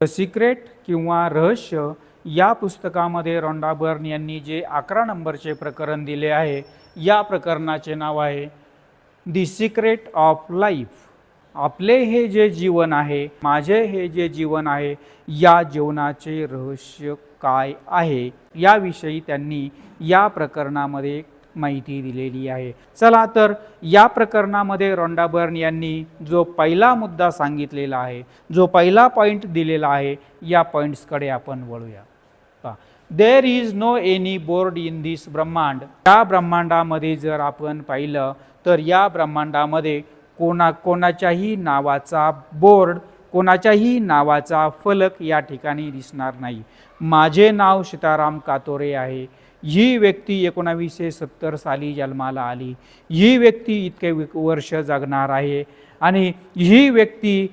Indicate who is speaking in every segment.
Speaker 1: The secret किंवा रहस्य या पुस्तकामध्ये रोंडा बर्न यांनी जे अकरा नंबरचे प्रकरण दिले आहे या प्रकरणाचे नाव आहे दी सिक्रेट ऑफ लाईफ आपले हे जे जीवन आहे माझे हे जे जीवन आहे या जीवनाचे रहस्य काय आहे? याविषयी त्यांनी या प्रकरणामध्ये माहिती दिलेली आहे. चला तर या प्रकरणामध्ये रोंडा बर्न यांनी जो पहिला मुद्दा सांगितलेला आहे जो पहिला पॉईंट दिलेला आहे या पॉईंट्सकडे आपण वळूया. There is no any board in this ब्रह्मांड. या ब्रह्मांडामध्ये जर आपण पाहिलं तर या ब्रह्मांडामध्ये कोणा कोणाच्याही नावाचा बोर्ड कोणाच्याही नावाचा फलक या ठिकाणी दिसणार नाही. माझे नाव सीताराम कातोरे आहे. ही व्यक्ती एकोणावीसशे सत्तर साली जन्माला आली. ही व्यक्ती इतके वर्ष जगणार आहे आणि ही व्यक्ती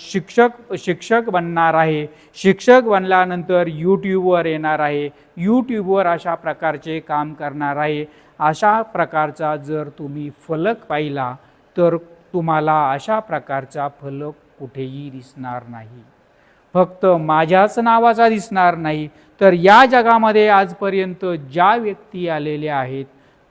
Speaker 1: शिक्षक शिक्षक बनणार आहे. शिक्षक बनल्यानंतर यूट्यूबवर येणार आहे. यूट्यूबवर अशा प्रकारचे काम करणार आहे. अशा प्रकारचा जर तुम्ही फलक पाहिला तर तुम्हाला अशा प्रकारचा फलक कुठेही दिसणार नाही. फक्त माझ्याच नावाचा दिसणार नाही तर या जगामध्ये आजपर्यंत ज्या व्यक्ती आलेल्या आहेत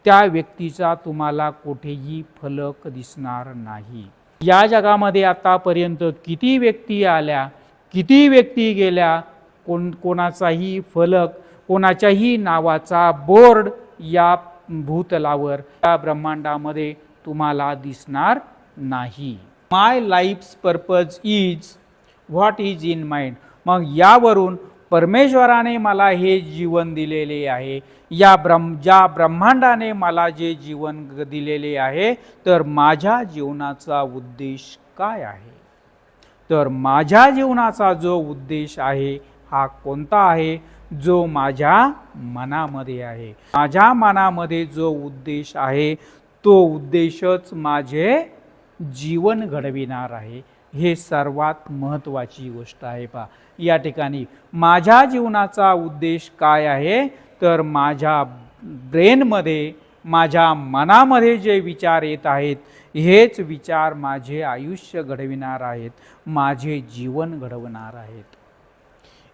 Speaker 1: त्या व्यक्तीचा तुम्हाला कुठेही फलक दिसणार नाही. या जगामध्ये आतापर्यंत किती व्यक्ती आल्या किती व्यक्ती गेल्या कोण कोणाचाही फलक कोणाच्याही नावाचा बोर्ड या भूतलावर या ब्रह्मांडामध्ये तुम्हाला दिसणार नाही. My life's purpose is what is in mind मग यावरून परमेश्वराने मला हे जीवन दिलेले आहे. या ब्रह्म ज्या ब्रह्मांडाने मला जे जीवन दिलेले आहे तर माझ्या जीवनाचा उद्देश काय आहे? तर माझ्या जीवनाचा जो उद्देश आहे हा कोणता आहे? जो माझ्या मनामध्ये आहे. माझ्या मनामध्ये जो उद्देश आहे तो उद्देशच माझे जीवन घडविणार आहे. हे सर्वात महत्त्वाची गोष्ट आहे पा या ठिकाणी माझ्या जीवनाचा उद्देश काय आहे? तर माझ्या ब्रेनमध्ये माझ्या मनामध्ये जे विचार येत आहेत हेच विचार माझे आयुष्य घडविणार आहेत माझे जीवन घडवणार आहेत.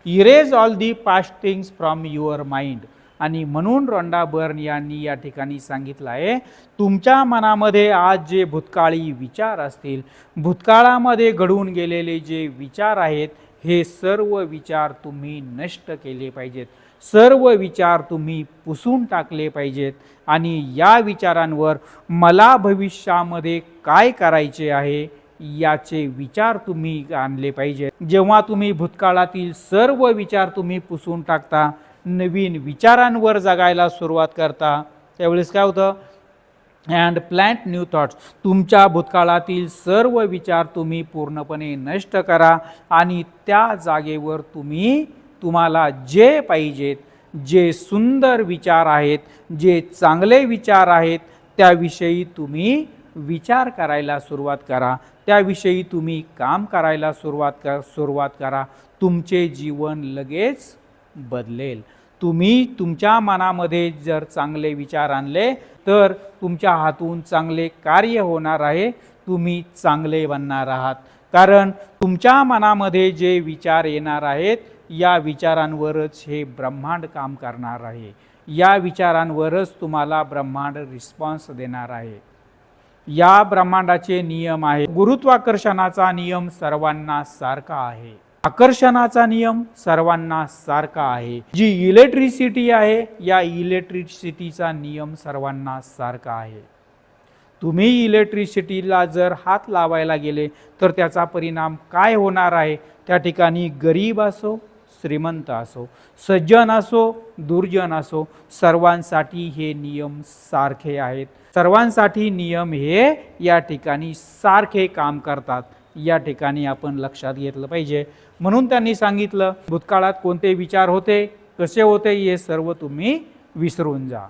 Speaker 1: Erase all the past things from your mind आणि म्हणून रोंडा बर्न यांनी या ठिकाणी सांगितलं आहे तुमच्या मनामध्ये आज जे भूतकाळी विचार असतील भूतकाळामध्ये घडून गेलेले जे विचार आहेत हे सर्व विचार तुम्ही नष्ट केले पाहिजेत. सर्व विचार तुम्ही पुसून टाकले पाहिजेत आणि या विचारांवर मला भविष्यामध्ये काय करायचे आहे याचे विचार तुम्ही आणले पाहिजे जेव्हा तुम्ही भूतकाळातील सर्व विचार तुम्ही पुसून टाकता नवीन विचारांवर जगायला सुरुवात करता. त्यावेळेस काय होतं? अँड प्लॅन्ट न्यू थॉट्स तुमच्या भूतकाळातील सर्व विचार तुम्ही पूर्णपणे नष्ट करा आणि त्या जागेवर तुम्ही तुम्हाला जे पाहिजेत जे सुंदर विचार आहेत जे चांगले विचार आहेत त्याविषयी तुम्ही विचार करायला सुरुवात करा. त्याविषयी तुम्ही काम करायला सुरुवात कर सुरुवात करा. तुमचे जीवन लगेच बदलेल. तुम्ही तुमच्या मनामध्ये जर चांगले विचार आणले तर तुमच्या हातून चांगले कार्य होणार आहे. तुम्ही चांगले बनणार आहात. कारण तुमच्या मनामध्ये जे विचार येणार आहेत या विचारांवरच हे ब्रह्मांड काम करणार आहे. या विचारांवरच तुम्हाला ब्रह्मांड रिस्पॉन्स देणार आहे. या ब्रह्मांडाचे नियम आहे गुरुत्वाकर्षणाचा नियम सर्वांना सारखा आहे. आकर्षणाचा नियम सर्वांना सारखा आहे. जी इलेक्ट्रिसिटी आहे या इलेक्ट्रिसिटीचा नियम सर्वांना सारखा आहे. तुम्ही इलेक्ट्रिसिटीला जर हात लावायला गेले तर त्याचा परिणाम काय होणार आहे? त्या ठिकाणी गरीब असो श्रीमंत असो सज्जन असो दुर्जन असो सर्वांसाठी हे नियम सारखे आहेत. सर्वांसाठी नियम हे या ठिकाणी सारखे काम करतात. या ठिकाणी आपण लक्षात घेतलं पाहिजे. म्हणून त्यांनी सांगितलं भूतकाळात कोणते विचार होते कसे होते हे सर्व तुम्ही विसरून जा.